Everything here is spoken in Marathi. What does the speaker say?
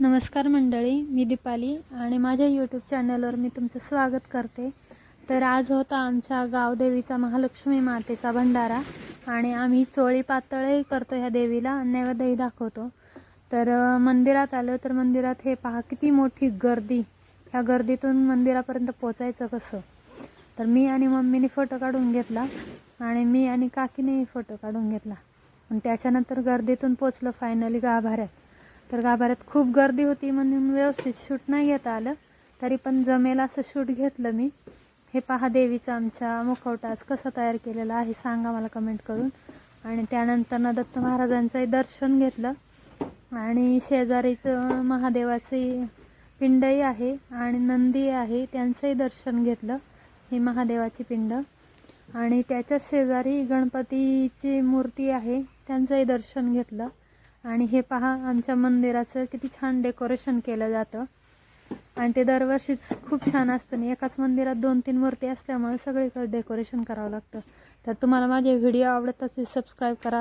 नमस्कार मंडळी मी दीपाली आणि माझ्या यूट्यूब चॅनलवर मी तुमचं स्वागत करते. तर आज होता आमच्या गावदेवीचा महालक्ष्मी मातेचा भंडारा आणि आम्ही चोळी पातळही करतो ह्या देवीला नैवेद्यही दाखवतो. तर मंदिरात आलं तर मंदिरात हे पहा किती मोठी गर्दी. ह्या गर्दीतून मंदिरापर्यंत पोचायचं कसं? तर मी आणि मम्मीने फोटो काढून घेतला आणि मी आणि काकीनेही फोटो काढून घेतला. आणि त्याच्यानंतर गर्दीतून पोचलं फायनली गाभाऱ्यात. तर गाभाऱ्यात खूप गर्दी होती म्हणून व्यवस्थित शूट नाही घेता आलं. तरी पण जमेल असं शूट घेतलं मी. हे पहा देवीचं आमच्या मुखवटा आज कसा तयार केलेला आहे सांगा मला कमेंट करून. आणि त्यानंतर ना दत्त महाराजांचंही दर्शन घेतलं. आणि शेजारीचं महादेवाचे पिंडही आहे आणि नंदी आहे त्यांचंही दर्शन घेतलं ही महादेवाची पिंड. आणि त्याच्या शेजारी गणपतीची मूर्ती आहे त्यांचंही दर्शन घेतलं. आणि हे पहा आमच्या मंदिराचं किती छान डेकोरेशन केलं जातं. आणि ते दरवर्षीच खूप छान असतं. आणि एकाच मंदिरात दोन तीन मूर्ती असल्यामुळे सगळीकडे डेकोरेशन करावं लागतं. तर तुम्हाला माझे व्हिडिओ आवडत असेल सबस्क्राईब करा.